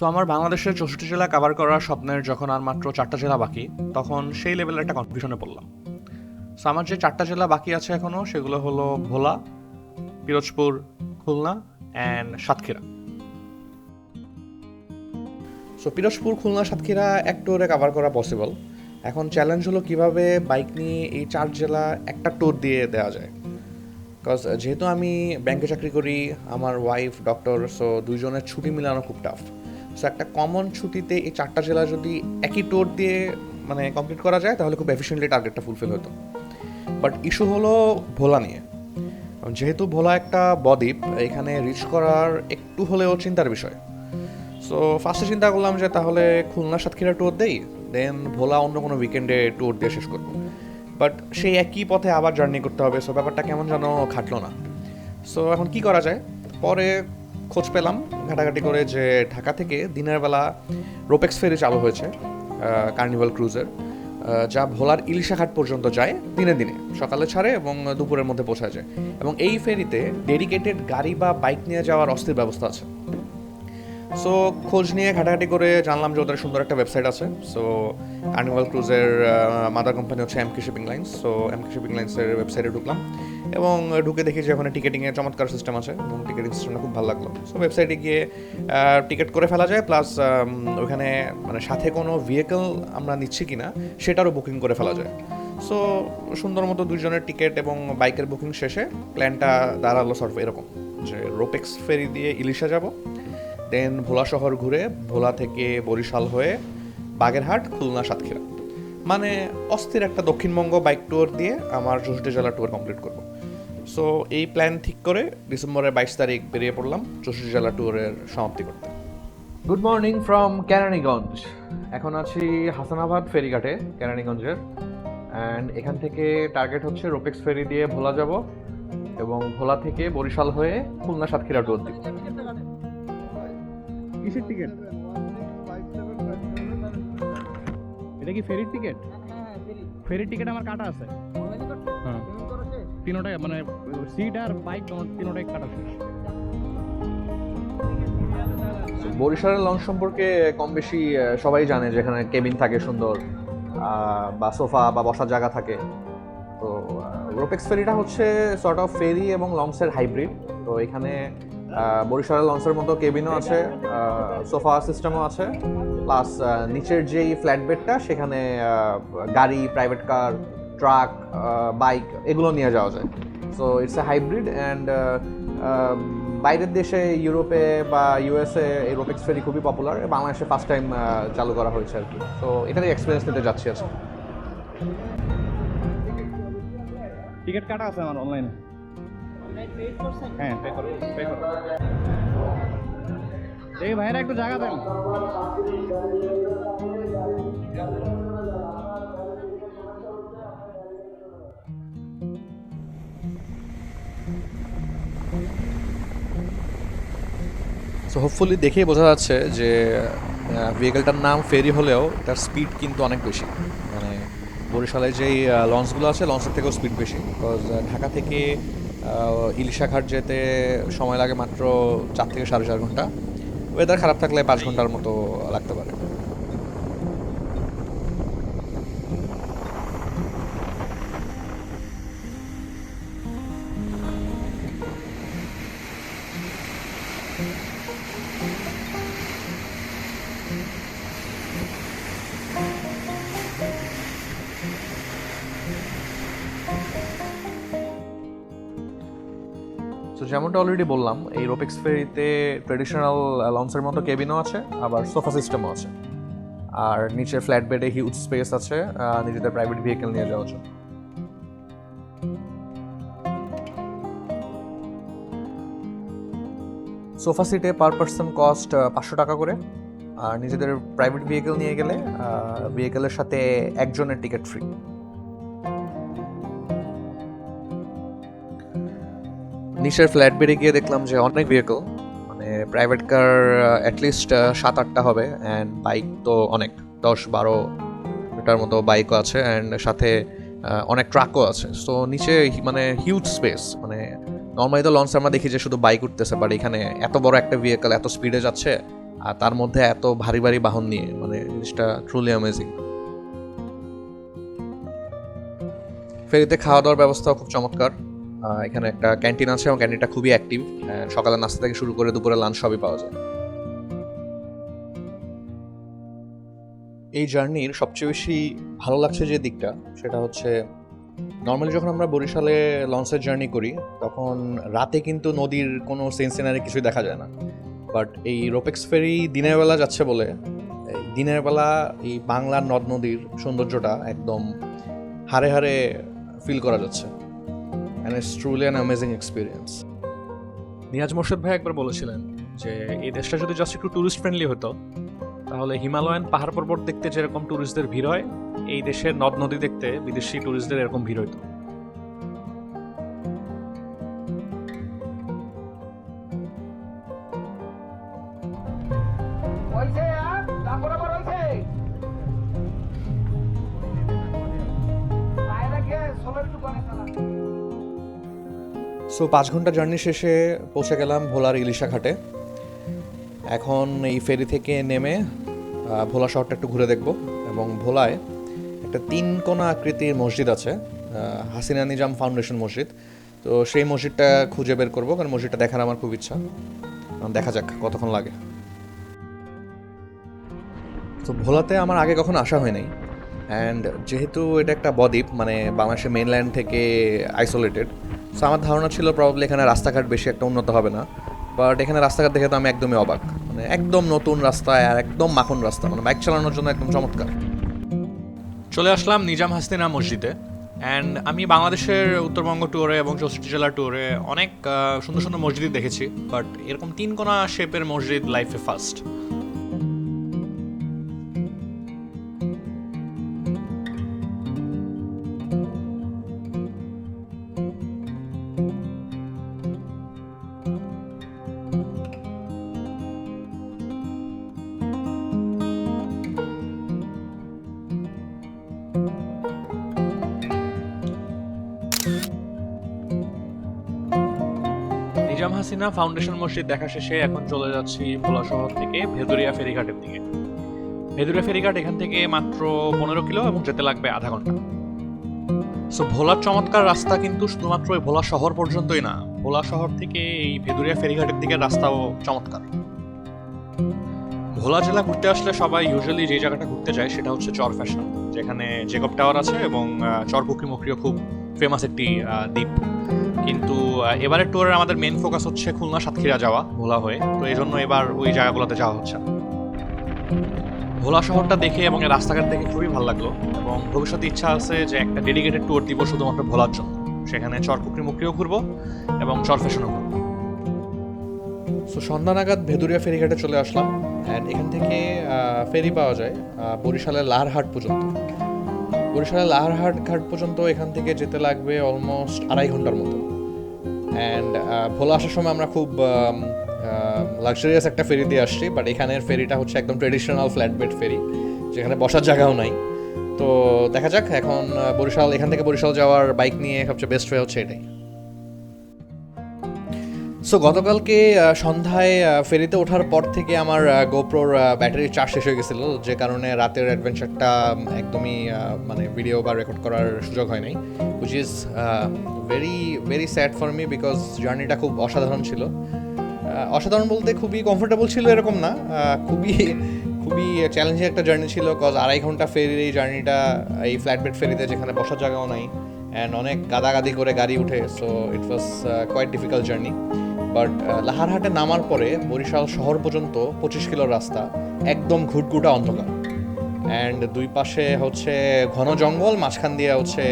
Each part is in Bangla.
তো আমার বাংলাদেশের চৌষট্টি জেলা কাভার করার স্বপ্নের যখন আর মাত্র চারটা জেলা বাকি, তখন সেই লেভেলের একটা কনফিউশনে পড়লাম। সো আমার যে চারটা জেলা বাকি আছে এখনও সেগুলো হলো ভোলা, পিরোজপুর, খুলনা অ্যান্ড সাতক্ষীরা। সো পিরোজপুর, খুলনা, সাতক্ষীরা এক ট্যুরে কাভার করা পসিবল এখন চ্যালেঞ্জ হলো কীভাবে বাইক নিয়ে এই চার জেলা একটা ট্যুর দিয়ে দেওয়া যায়। বিকজ যেহেতু আমি ব্যাংকে চাকরি করি, আমার ওয়াইফ ডক্টর সো দুইজনের ছুটি মিলানো খুব টাফ সো একটা কমন ছুটিতে এই চারটা জেলা যদি একই টোর দিয়ে মানে কমপ্লিট করা যায়, তাহলে খুব এফিসিয়েন্টলি টার্গেটটা ফুলফিল হতো। বাট ইস্যু হলো ভোলা নিয়ে। যেহেতু ভোলা একটা বদ্বীপ, এখানে রিচ করার একটু হলেও চিন্তার বিষয়। সো ফার্স্টে চিন্তা করলাম যে তাহলে খুলনা সাতক্ষীরা ট্যুর দেই দেন ভোলা অন্য কোনো উইকেন্ডে ট্যুর দিয়ে শেষ করব। বাট সেই একই পথে আবার জার্নি করতে হবে। সো ব্যাপারটা কেমন যেন খাটলো না। সো এখন কি করা যায়? পরে খোঁজ পেলাম। ঘাটাঘাটি করে যে ঢাকা থেকে দিনের বেলা রোপেক্স ফেরি চালু হয়েছে কার্নিভাল ক্রুজের যা ভোলার ইলিশাঘাট পর্যন্ত যায় দিনে দিনে, সকালে ছাড়ে এবং দুপুরের মধ্যে পৌঁছায় যায়। এবং এই ফেরিতে ডেডিকেটেড গাড়ি বা বাইক নিয়ে যাওয়ার অস্থির ব্যবস্থা আছে। সো খোঁজ নিয়ে ঘাটাঘাটি করে জানলাম যে ওদের সুন্দর একটা ওয়েবসাইট আছে। সো কার্নিভাল ক্রুজের মাদার কোম্পানি হচ্ছে MK shipping lines so MK shipping লাইন্সের ওয়েবসাইটে ঢুকলাম। এবং ঢুকে দেখি যে ওখানে টিকিটিংয়ের চমৎকার সিস্টেম আছে, এবং টিকিটিং সিস্টেমটা খুব ভালো লাগল। সো ওয়েবসাইটে গিয়ে টিকিট করে ফেলা যায় প্লাস ওখানে মানে সাথে কোনো ভেহিকেল আমরা নিচ্ছি কি না সেটারও বুকিং করে ফেলা যায়। সো সুন্দর মতো দুজনের টিকিট এবং বাইকের বুকিং শেষে প্ল্যানটা দাঁড়াল সর্ব এরকম, যে রোপেক্স ফেরি দিয়ে ইলিশা যাব দেন ভোলা শহর ঘুরে ভোলা থেকে বরিশাল হয়ে বাগেরহাট, খুলনা, সাতক্ষীরা। মানে অস্থির একটা দক্ষিণবঙ্গ বাইক ট্যুর দিয়ে আমার চৌষট্টি জেলা ট্যুর কমপ্লিট করব। সো এই প্ল্যান ঠিক করে ডিসেম্বরের বাইশ তারিখ বেরিয়ে পড়লাম চৌষট্টি জেলা ট্যুরের সমাপ্তি করতে। গুড মর্নিং ফ্রম কেরানীগঞ্জ এখন আছি হাসানাবাদ ফেরিঘাটে কেরানীগঞ্জের অ্যান্ড এখান থেকে টার্গেট হচ্ছে রোপেক্স ফেরি দিয়ে ভোলা যাব এবং ভোলা থেকে বরিশাল হয়ে খুলনা সাতক্ষীরা ট্যুর দিব। কিসের টিকিট এটা কি ফেরির টিকিট ফেরির টিকিট আমার কাটা আছে। হ্যাঁ তিনোটাই মানে সিট আর বাইক তিনোটাই কাটা বরিশালের লঞ্চ সম্পর্কে কম বেশি সবাই জানে যেখানে কেবিন থাকে সুন্দর বা সোফা বা বসার জায়গা থাকে। তো রোপেক্স ফেরিটা হচ্ছে সর্ট অফ ফেরি এবং লঞ্চের হাইব্রিড তো এখানে বরিশালের লঞ্চের মতো কেবিনও আছে সোফা সিস্টেমও আছে প্লাস নিচের যেই ফ্ল্যাট বেডটা সেখানে গাড়ি প্রাইভেট কার ট্রাক বাইক এগুলো নিয়ে যাওয়া যায়। So it's a hybrid and বাইরের দেশে, ইউরোপে বা ইউএসএ এই রোপেক্স ফেরি খুবই পপুলার বাংলাদেশে ফার্স্ট টাইম চালু করা হয়েছে আর কি। তো এটারই এক্সপিরিয়েন্স নিতে যাচ্ছি আজকে। টিকিট কাটা আছে আমার অনলাইনে হ্যাঁ ভাইরা একটু জায়গা দেন। সো হোপফুলি দেখেই বোঝা যাচ্ছে যে ভেহিকেলটার নাম ফেরি হলেও তার স্পিড কিন্তু অনেক বেশি। মানে বরিশালে যেই লঞ্চগুলো আছে লঞ্চের থেকেও স্পিড বেশি। বিকজ ঢাকা থেকে ইলিশাঘাট যেতে সময় লাগে মাত্র চার থেকে সাড়ে চার ঘণ্টা। ওয়েদার খারাপ থাকলে পাঁচ ঘণ্টার মতো লাগতে পারে। সো যেমনটা অলরেডি বললাম, এই রোপেক্স ফেরিতে ট্রেডিশনাল লঞ্চের মতো কেবিনও আছে, আবার সোফা সিস্টেমও আছে। আর নিচে ফ্ল্যাট বেডে হিউজ স্পেস আছে নিজেদের প্রাইভেট ভেহিকেল নিয়ে যাওয়ার জন্য। সোফা সিটে পার পার্সন কস্ট পাঁচশো টাকা করে। আর নিজেদের প্রাইভেট ভেহিকেল নিয়ে গেলে ভেহিকেলের সাথে একজনের টিকিট ফ্রি নিচের ফ্ল্যাট বেডে গিয়ে দেখলাম যে অনেক ভেহিকল মানে প্রাইভেট কার অ্যাটলিস্ট সাত আটটা হবে অ্যান্ড বাইক তো অনেক, দশ বারো মিটার মতো বাইকও আছে অ্যান্ড সাথে অনেক ট্রাকও আছে। সো নিচে মানে হিউজ স্পেস মানে নর্মালি তো লঞ্চ আমরা দেখি যে শুধু বাইক উঠতেছে বাট এখানে এত বড় একটা ভেহিকল এত স্পিডে যাচ্ছে আর তার মধ্যে এত ভারী ভারী বাহন নিয়ে মানে জিনিসটা ট্রুলি অ্যামেজিং ফেরিতে খাওয়া দাওয়ার ব্যবস্থাও খুব চমৎকার। এখানে একটা ক্যান্টিন আছে এবং ক্যান্টিনটা খুবই অ্যাক্টিভ সকালে নাস্তা থেকে শুরু করে দুপুরে লাঞ্চ সবই পাওয়া যায়। এই জার্নির সবচেয়ে বেশি ভালো লাগছে যে দিকটা, সেটা হচ্ছে নর্মালি যখন আমরা বরিশালে লঞ্চের জার্নি করি, তখন রাতে কিন্তু নদীর কোনো সেন্স সিনারি কিছুই দেখা যায় না। বাট এই রোপেক্স ফেরি দিনের বেলা যাচ্ছে বলে দিনের বেলা এই বাংলার নদ নদীর সৌন্দর্যটা একদম হারে হারে ফিল করা যাচ্ছে। And it's truly an amazing experience Niaz Morshed ভাই একবার বলেছিলেন যে, এই দেশটা যদি জাস্ট একটু ট্যুরিস্ট ফ্রেন্ডলি হতো, তাহলে হিমালয়ান পাহাড় পর্বত দেখতে যেরকম টুরিস্টদের ভিড় হয়, এই দেশের নদ নদী দেখতে বিদেশি ট্যুরিস্টদের এরকম ভিড় হতো সো পাঁচ ঘণ্টা জার্নি শেষে পৌঁছে গেলাম ভোলার ইলিশা ঘাটে। এখন এই ফেরি থেকে নেমে ভোলা শহরটা একটু ঘুরে দেখব এবং ভোলায় একটা তিন কোনা আকৃতির মসজিদ আছে হাসিনা নিজাম ফাউন্ডেশন মসজিদ। তো সেই মসজিদটা খুঁজে বের করব কারণ মসজিদটা দেখার আমার খুব ইচ্ছা। দেখা যাক কতক্ষণ লাগে। তো ভোলাতে আমার আগে কখনো আসা হয় নাই অ্যান্ড যেহেতু এটা একটা বদ্বীপ মানে বাংলাদেশের মেইনল্যান্ড থেকে আইসোলেটেড সো আমার ধারণা ছিল প্রবাবলি এখানে রাস্তাঘাট বেশি একটা উন্নত হবে না বাট এখানে রাস্তাঘাট দেখে তো আমি একদমই অবাক। মানে একদম নতুন রাস্তা আর একদম মাখন রাস্তা মানে বাইক চালানোর জন্য একদম চমৎকার। চলে আসলাম নিজাম হাসিনা মসজিদে অ্যান্ড আমি বাংলাদেশের উত্তরবঙ্গ ট্যুরে এবং চৌষট্টি জেলার ট্যুরে অনেক সুন্দর সুন্দর মসজিদ দেখেছি বাট এরকম তিন কোনা শেপের মসজিদ লাইফে ফার্স্ট হাসিনা ফাউন্ডেশন মসজিদ দেখা শেষে এখন চলে যাচ্ছি ভোলা শহর থেকে ভেদুরিয়া ফেরিঘাটের দিকে। ভেদুরিয়া ফেরিঘাট এখান থেকে মাত্র পনেরো কিলো এবং যেতে লাগবে আধা ঘণ্টা। সো ভোলার চমৎকার রাস্তা কিন্তু শুধুমাত্র ওই ভোলা শহর পর্যন্তই না, ভোলা শহর থেকে এই ভেদুরিয়া ফেরিঘাটের দিকে রাস্তাও চমৎকার। ভোলা জেলা ঘুরতে আসলে সবাই ইউজুয়ালি যে জায়গাটা ঘুরতে যায় সেটা হচ্ছে চর ফ্যাশন যেখানে জেকব টাওয়ার আছে এবং চর পুকুরি মুখরিও খুব ফেমাস একটি দ্বীপ। কিন্তু এবারের ট্যুরের আমাদের মেন ফোকাস হচ্ছে খুলনা সাতক্ষীরা যাওয়া, ভোলা হয়ে। তো এই জন্য এবার ওই জায়গাগুলোতে যাওয়া হচ্ছে। ভোলা শহরটা দেখে এবং রাস্তাঘাট দেখে খুবই ভালো লাগল এবং ভবিষ্যতে ইচ্ছা আছে যে একটা ডেডিকেটেড ট্যুর দিব শুধুমাত্র ভোলার জন্য। সেখানে চরপুকুরি মুখরিও ঘুরবো এবং চর ফ্যাশনও ঘুরবো। সো সন্ধ্যা নাগাদ ভেদুরিয়া ফেরিঘাটে চলে আসলাম অ্যান্ড এখান থেকে ফেরি পাওয়া যায় বরিশালের লাহারহাট পর্যন্ত। বরিশালের লাহারহাট ঘাট পর্যন্ত এখান থেকে যেতে লাগবে অলমোস্ট আড়াই ঘণ্টার মতো। অ্যান্ড ভোলা আসার সময় আমরা খুব লাক্সারিয়াস একটা ফেরি দিয়ে আসছি বাট এখানের ফেরিটা হচ্ছে একদম ট্রেডিশনাল ফ্ল্যাট বেড ফেরি, যেখানে বসার জায়গাও নাই। তো দেখা যাক, এখন বরিশাল, এখান থেকে বরিশাল যাওয়ার বাইক নিয়ে সবচেয়ে বেস্ট ওয়ে হচ্ছে এটাই। সো গতকালকে সন্ধ্যায় ফেরিতে ওঠার পর থেকে আমার গোপ্রোর ব্যাটারি চার্জ শেষ হয়ে গেছিল, যে কারণে রাতের অ্যাডভেঞ্চারটা একদমই মানে ভিডিও বা রেকর্ড করার সুযোগ হয় নাই which is very very sad for me because জার্নিটা খুব অসাধারণ ছিল। অসাধারণ বলতে খুবই কমফোর্টেবল ছিল এরকম না খুবই খুবই চ্যালেঞ্জিং একটা জার্নি ছিল কজ আড়াই ঘণ্টা ফেরির এই জার্নিটা এই ফ্ল্যাট বেড ফেরিতে যেখানে বসার জায়গাও নাই অ্যান্ড অনেক গাদাগাদি করে গাড়ি উঠে so it was quite difficult journey but লাহারহাটে নামার পরে বরিশাল শহর পর্যন্ত পঁচিশ কিলোর রাস্তা, একদম ঘুটঘুটা অন্ধকার। অ্যান্ড দুই পাশে হচ্ছে ঘন জঙ্গল, মাঝখান দিয়ে হচ্ছে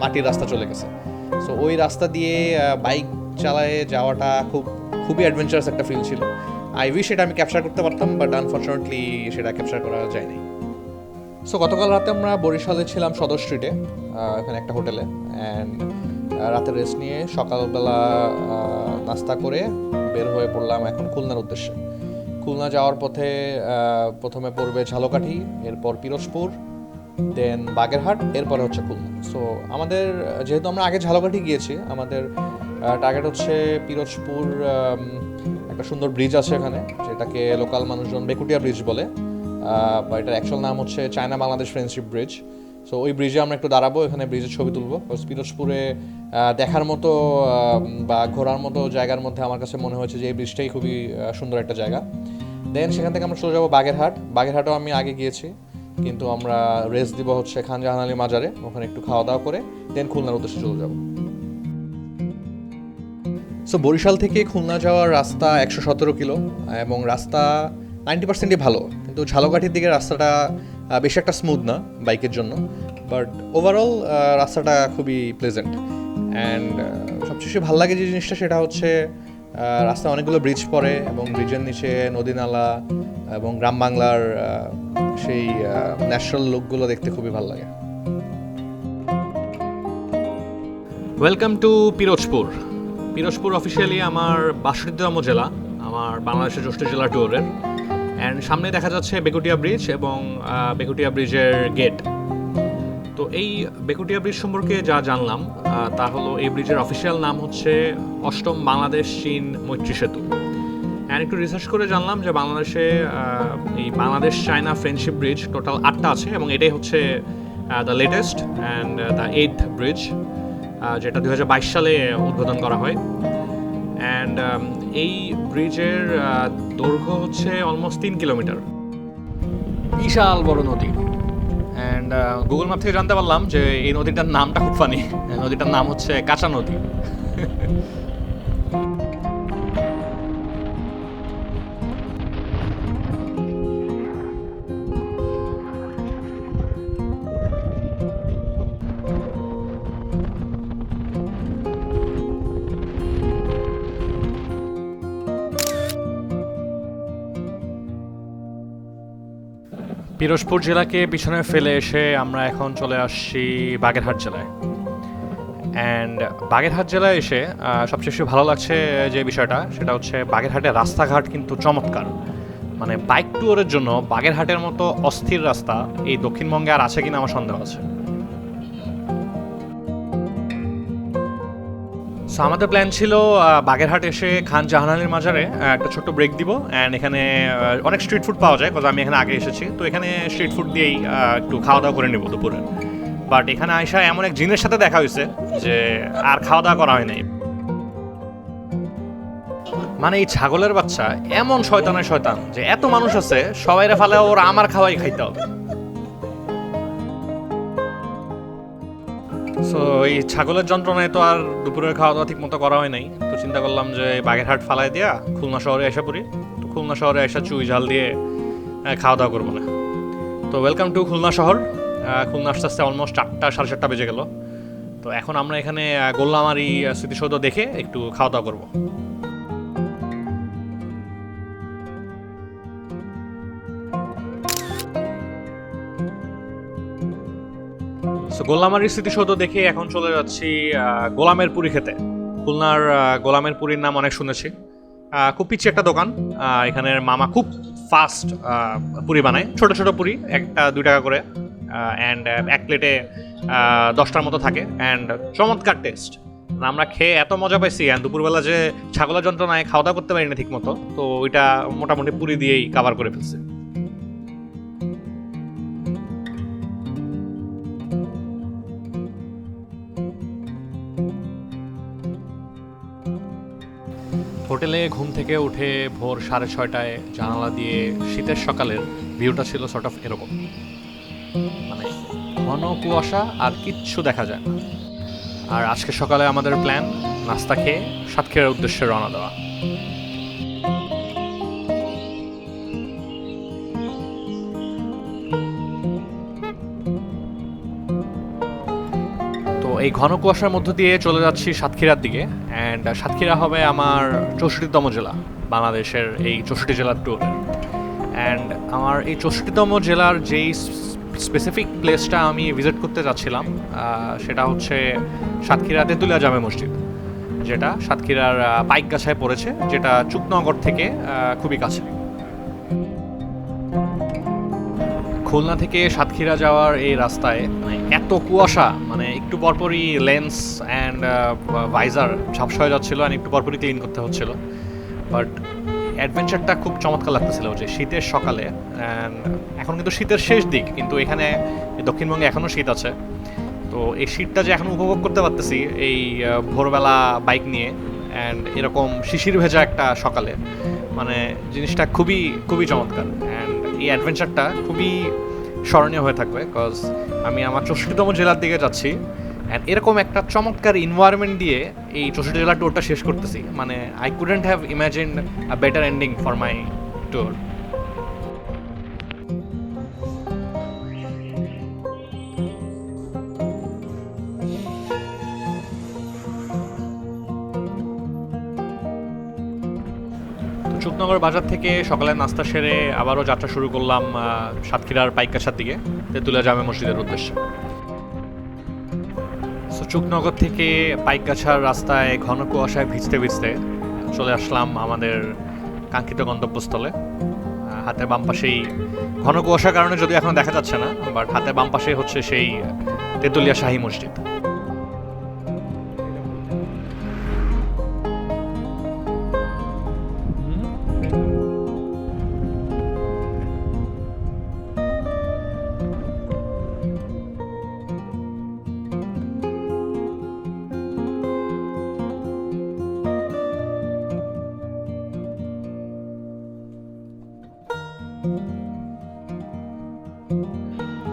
মাটির রাস্তা চলে গেছে। সো ওই রাস্তা দিয়ে বাইক চালায়ে যাওয়াটা খুব, খুবই অ্যাডভেঞ্চারাস একটা ফিল ছিল। আই উইশ সেটা আমি ক্যাপচার করতে পারতাম বাট আনফর্চুনেটলি সেটা ক্যাপচার করা যায়নি। সো গতকাল রাতে আমরা বরিশালে ছিলাম সদর স্ট্রিটে এখানে একটা হোটেলে। অ্যান্ড রাতে রেস্ট নিয়ে সকালবেলা নাস্তা করে বের হয়ে পড়লাম এখন খুলনার উদ্দেশ্যে। খুলনা যাওয়ার পথে প্রথমে পড়বে ঝালকাঠি, এরপর পিরোজপুর, দেন বাগেরহাট, এরপরে হচ্ছে খুলনা। সো আমাদের, যেহেতু আমরা আগে ঝালকাঠি গিয়েছি, আমাদের টার্গেট হচ্ছে পিরোজপুর একটা সুন্দর ব্রিজ আছে এখানে, যেটাকে লোকাল মানুষজন বেকুটিয়া ব্রিজ বলে। বা এটার অ্যাকচুয়াল নাম হচ্ছে China Bangladesh friendship bridge so ওই ব্রিজে আমরা একটু দাঁড়াবো, এখানে ব্রিজের ছবি তুলবো। পিরোজপুরে দেখার মতো বা ঘোরার মতো জায়গার মধ্যে আমার কাছে মনে হয়েছে যে এই ব্রিজটাই খুবই সুন্দর একটা জায়গা। দেন সেখান থেকে আমরা চলে যাব বাগেরহাট। বাগেরহাটও আমি আগে গিয়েছি, কিন্তু আমরা রেস্ট দিব হচ্ছে খান জাহান আলী মাজারে। ওখানে একটু খাওয়া দাওয়া করে দেন খুলনার উদ্দেশ্যে চলে যাব। সো বরিশাল থেকে খুলনা যাওয়ার রাস্তা একশো সতেরো কিলো, এবং রাস্তা নাইনটি পার্সেন্টই ভালো। কিন্তু ঝালকাঠির দিকে রাস্তাটা বেশি একটা স্মুথ না বাইকের জন্য বাট ওভারঅল রাস্তাটা খুবই প্লেজেন্ট অ্যান্ড সবচেয়ে ভালো লাগে যে জিনিসটা সেটা হচ্ছে রাস্তায় অনেকগুলো ব্রিজ পড়ে এবং ব্রিজের নিচে নদী নালা এবং গ্রাম বাংলার সেই ন্যাচারাল লুকগুলো দেখতে খুবই ভালো লাগে। Welcome to Pirojpur Pirojpur officially আমার বাষট্টিতম জেলা, আমার বাংলাদেশের জ্যেষ্ঠ জেলা ট্যুরের। অ্যান্ড সামনে দেখা যাচ্ছে বেকুটিয়া ব্রিজ এবং বেকুটিয়া ব্রিজের গেট তো এই বেকুটিয়া ব্রিজ সম্পর্কে যা জানলাম তা হলো এই ব্রিজের অফিসিয়াল নাম হচ্ছে অষ্টম বাংলাদেশ চীন মৈত্রী সেতু। অ্যান্ড একটু রিসার্চ করে জানলাম যে বাংলাদেশে এই Bangladesh China friendship bridge total আটটা আছে এবং এটাই হচ্ছে the latest and the eighth bridge যেটা দু হাজার বাইশ সালে উদ্বোধন করা হয়। অ্যান্ড এই ব্রিজের দৈর্ঘ্য হচ্ছে অলমোস্ট তিন কিলোমিটার বিশাল বড় নদী। অ্যান্ড গুগল ম্যাপ থেকে জানতে পারলাম যে এই নদীটার নামটা খুব ফানি নদীটার নাম হচ্ছে কাঁচা নদী। পিরোজপুর জেলাকে পিছনে ফেলে এসে আমরা এখন চলে আসছি বাগেরহাট জেলায়। অ্যান্ড বাগেরহাট জেলায় এসে সবচেয়ে বেশি ভালো লাগছে যে বিষয়টা, সেটা হচ্ছে বাগেরহাটের রাস্তাঘাট কিন্তু চমৎকার। মানে বাইক ট্যুরের জন্য বাগেরহাটের মতো অস্থির রাস্তা এই দক্ষিণবঙ্গে আর আছে কিনা আমার সন্দেহ আছে। আমাদের প্ল্যান ছিল বাগেরহাট এসে খান জাহানালির মাজারে একটা ছোট্ট ব্রেক দিব অ্যান্ড এখানে অনেক স্ট্রিট ফুড পাওয়া যায় কারণ আমি এখানে আগে এসেছি। তো এখানে স্ট্রিট ফুড দিয়েই একটু খাওয়া দাওয়া করে নেব দুপুরে। বাট এখানে আয়সা এমন এক জিনের সাথে দেখা হয়েছে, যে আর খাওয়া দাওয়া করা হয় নাই। মানে এই ছাগলের বাচ্চা এমন শয়তানের শয়তান, যে এত মানুষ আছে, সবাইরে ফালে ওর আমার খাওয়াই খাইতে হবে। সো এই ছাগলের যন্ত্রণায় তো আর দুপুরের খাওয়া দাওয়া ঠিক মতো করা হয় নাই। তো চিন্তা করলাম যে বাগেরহাট ফালাই দিয়া খুলনা শহরে এসে পড়ি। তো খুলনা শহরে এসে চুই ঝাল দিয়ে খাওয়া দাওয়া করব না। তো ওয়েলকাম টু খুলনা শহর। খুলনা আস্তে আস্তে অলমোস্ট চারটা সাড়ে চারটা বেজে গেল। তো এখন আমরা এখানে গোল্লামারি স্মৃতিসৌধ দেখে একটু খাওয়া দাওয়া করব। সো গোলামারির স্মৃতিসৌধ দেখে এখন চলে যাচ্ছি গোলামের পুরি খেতে। খুলনার গোলামের পুরীর নাম অনেক শুনেছি। খুব পিছিয়ে একটা দোকান। এখানের মামা খুব ফাস্ট পুরি বানায়। ছোট ছোট পুরি, একটা, দুই টাকা করে। অ্যান্ড এক প্লেটে দশটার মতো থাকে। অ্যান্ড চমৎকার টেস্ট আমরা খেয়ে এত মজা পাইছি। And দুপুরবেলা যে ছাগলের যন্ত্রণায় খাওয়া দাওয়া করতে পারি না ঠিক মতো তো ওইটা মোটামুটি পুরি দিয়েই কাভার করে ফেলছে। হোটেলে ঘুম থেকে উঠে ভোর সাড়ে ছয়টায় জানালা দিয়ে শীতের সকালের ভিউটা ছিল সর্ট অফ এরকম। মানে ঘন কুয়াশা আর কিচ্ছু দেখা যায় না। আর আজকে সকালে আমাদের প্ল্যান নাস্তা খেয়ে সাতক্ষীরার উদ্দেশ্যে রওনা দেওয়া। এই ঘন কুয়াশার মধ্য দিয়ে চলে যাচ্ছি সাতক্ষীরার দিকে। অ্যান্ড সাতক্ষীরা হবে আমার চৌষট্টিতম জেলা, বাংলাদেশের এই চৌষট্টি জেলার ট্যুর অ্যান্ড আমার এই চৌষট্টিতম জেলার যেই স্পেসিফিক প্লেসটা আমি ভিজিট করতে যাচ্ছিলাম সেটা হচ্ছে সাতক্ষীরা তেঁতুলিয়া জামে মসজিদ, যেটা সাতক্ষীরার পাইকগাছায় পড়েছে, যেটা চুকনগর থেকে খুবই কাছে। খুলনা থেকে সাতক্ষীরা যাওয়ার এই রাস্তায় মানে এত কুয়াশা মানে একটু পরপরই লেন্স অ্যান্ড ভাইজার ঝাপসা হয়ে যাচ্ছিল আর একটু পরপরই ক্লিন করতে হচ্ছিল। বাট অ্যাডভেঞ্চারটা খুব চমৎকার লাগতেছিল যে শীতের সকালে অ্যান্ড এখন কিন্তু শীতের শেষ দিক, কিন্তু এখানে দক্ষিণবঙ্গে এখনও শীত আছে। তো এই শীতটা যে এখন উপভোগ করতে পারতেছি, এই ভোরবেলা বাইক নিয়ে অ্যান্ড এরকম শিশির ভেজা একটা সকালে মানে জিনিসটা খুবই খুবই চমৎকার। অ্যান্ড এই অ্যাডভেঞ্চারটা খুবই স্মরণীয় হয়ে থাকবে বিকজ আমি আমার চৌষট্টিতম জেলার দিকে যাচ্ছি। অ্যান্ড এরকম একটা চমৎকার ইনভায়রনমেন্ট দিয়ে এই চৌষট্টি জেলার ট্যুরটা শেষ করতেছি। মানে I couldn't have imagine a better ending for my tour তো চুকনগর বাজার থেকে সকালে নাস্তা সেরে আবারও যাত্রা শুরু করলাম সাতক্ষীরার পাইকাছার দিকে, তেঁতুলিয়া জামে মসজিদের উদ্দেশ্যে। সো থেকে পাইকাছার রাস্তায় ঘন কুয়াশায় ভিজতে ভিজতে চলে আসলাম আমাদের কাঙ্ক্ষিত গন্তব্যস্থলে। হাতে বাম পাশেই ঘন কুয়াশার কারণে যদিও এখন দেখা যাচ্ছে না বাট হাতে বাম পাশে হচ্ছে সেই তেঁতুলিয়া শাহী মসজিদ।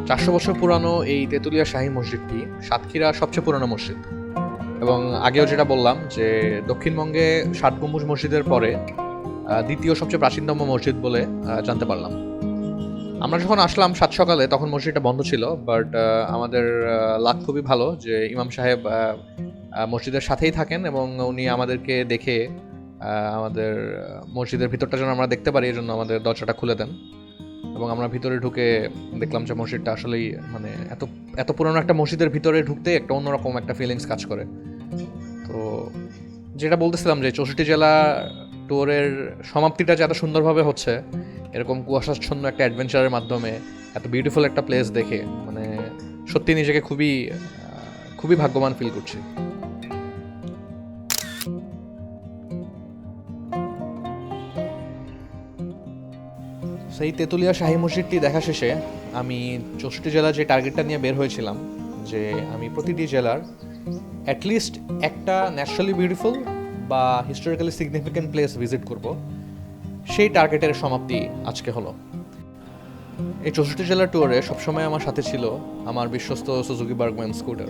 চারশো বছর পুরানো এই তেঁতুলিয়া শাহী মসজিদটি সাতক্ষীরা সবচেয়ে পুরানো মসজিদ। এবং আগেও যেটা বললাম যে দক্ষিণবঙ্গে ষাট গম্বুজ মসজিদের পরে দ্বিতীয় সবচেয়ে প্রাচীনতম মসজিদ বলে জানতে পারলাম। আমরা যখন আসলাম সাত সকালে, তখন মসজিদটা বন্ধ ছিল বাট আমাদের লাক খুবই ভালো যে ইমাম সাহেব মসজিদের সাথেই থাকেন এবং উনি আমাদেরকে দেখে আমাদের মসজিদের ভিতরটা যেন আমরা দেখতে পারি এই জন্য আমাদের দরজাটা খুলে দেন। এবং আমরা ভিতরে ঢুকে দেখলাম যে মসজিদটা আসলেই মানে এত এত পুরনো একটা মসজিদের ভিতরে ঢুকতে একটা অন্যরকম একটা ফিলিংস কাজ করে। তো যেটা বলতেছিলাম যে চৌষট্টি জেলা ট্যুরের সমাপ্তিটা যে এত সুন্দরভাবে হচ্ছে, এরকম কুয়াশাচ্ছন্ন একটা অ্যাডভেঞ্চারের মাধ্যমে, এত বিউটিফুল একটা প্লেস দেখে মানে সত্যি নিজেকে খুবই খুবই ভাগ্যবান ফিল করছি। সেই তেঁতুলিয়া শাহী মসজিদটি দেখা শেষে আমি চৌষট্টি জেলার যে টার্গেটটা নিয়ে বের হয়েছিলাম, যে আমি প্রতিটি জেলার অ্যাটলিস্ট একটা ন্যাচারালি বিউটিফুল বা হিস্টোরিক্যালি সিগনিফিক্যান্ট প্লেস ভিজিট করব। সেই টার্গেটের সমাপ্তি আজকে হলো। এই চৌষট্টি জেলার ট্যুরে সবসময় আমার সাথে ছিল আমার বিশ্বস্ত Suzuki Burgman scooter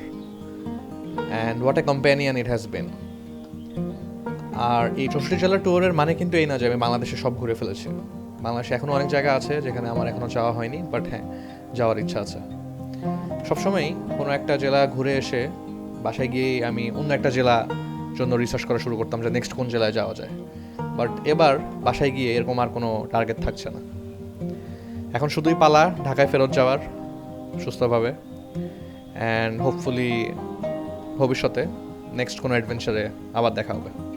and what a companion it has been আর এই চৌষট্টি জেলার ট্যুরের মানে কিন্তু এই না যে আমি বাংলাদেশে সব ঘুরে ফেলেছি। বাংলাদেশে এখনও অনেক জায়গা আছে যেখানে আমার এখনও যাওয়া হয়নি বাট হ্যাঁ যাওয়ার ইচ্ছা আছে। সবসময়ই কোনো একটা জেলা ঘুরে এসে বাসায় গিয়ে আমি অন্য একটা জেলা জন্য রিসার্চ করা শুরু করতাম যে নেক্সট কোন জেলায় যাওয়া যায়। বাট এবার বাসায় গিয়ে এরকম আর কোনো টার্গেট থাকছে না। এখন শুধুই পালা, ঢাকায় ফেরত যাওয়ার সুস্থভাবে। অ্যান্ড হোপফুলি ভবিষ্যতে নেক্সট কোনো অ্যাডভেঞ্চারে আবার দেখা হবে।